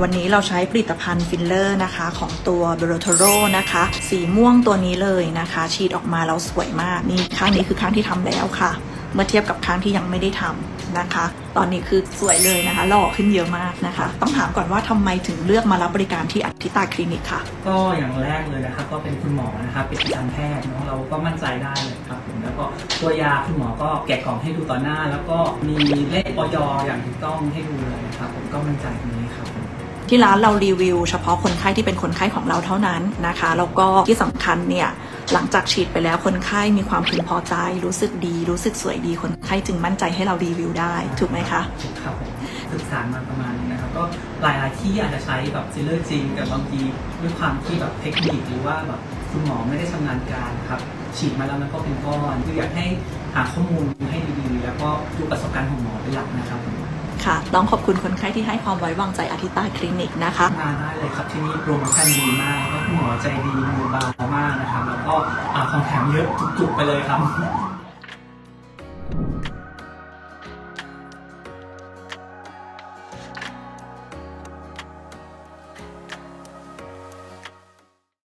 วันนี้เราใช้ผลิตภัณฑ์ฟิลเลอร์นะคะ ของตัวเบโรโทโรนะคะ สีม่วงตัวนี้เลยนะคะ ฉีดออกมาแล้วสวยมาก นี่ข้างนี้คือข้างที่ทำแล้วค่ะ เมื่อเทียบกับข้างที่ยังไม่ได้ทำนะคะ ตอนนี้คือสวยเลยนะคะหล่อขึ้นเยอะมากนะคะ ต้องถามก่อนว่าทำไมถึงเลือกมารับบริการที่อธิตาคลินิกค่ะ ก็อย่างแรกเลยนะครับ ก็เป็นคุณหมอนะครับเป็นการแพทย์เนาะเราก็มั่นใจได้เลยครับผมแล้วก็ตัวยาคุณหมอก็แกะกล่องให้ดูต่อหน้า แล้วก็มีเลขออยอย่างถูกต้องให้ดูเลยนะครับผมก็มั่นใจตรงนี้ครับ ที่ร้านเรารีวิว เฉพาะคนไข้ที่เป็นคนไข้ของเราเท่านั้นนะคะแล้วก็ที่สำคัญเนี่ยหลังจากฉีดไปแล้วคนไข้มีความพึงพอใจ รู้สึกดี รู้สึกสวยดีคนไข้จึงมั่นใจให้เรารีวิวได้ ถูกไหมคะถูกครับศึกษามาประมาณนึงนะครับก็หลาย ๆ ที่อาจจะใช้แบบฟิลเลอร์จริงแต่บางทีด้วยความที่แบบเทคนิคหรือว่าแบบคุณหมอไม่ได้ชำนาญการครับฉีดมาแล้วมันก็เป็นก้อนคืออยากให้หาข้อมูลให้ดี ๆ แล้วก็ดูประสบการณ์ของหมอเป็นหลักนะครับผม ค่ะ ต้องขอบคุณคนไข้ที่ให้ความไว้วางใจอธิตาคลินิกนะคะ มาได้เลยครับที่นี่โปรโมชั่นดีมากแล้วก็คุณหมอใจดีมือเบามากนะครับแล้วก็อาของแถมเยอะจุกๆไปเลยครับ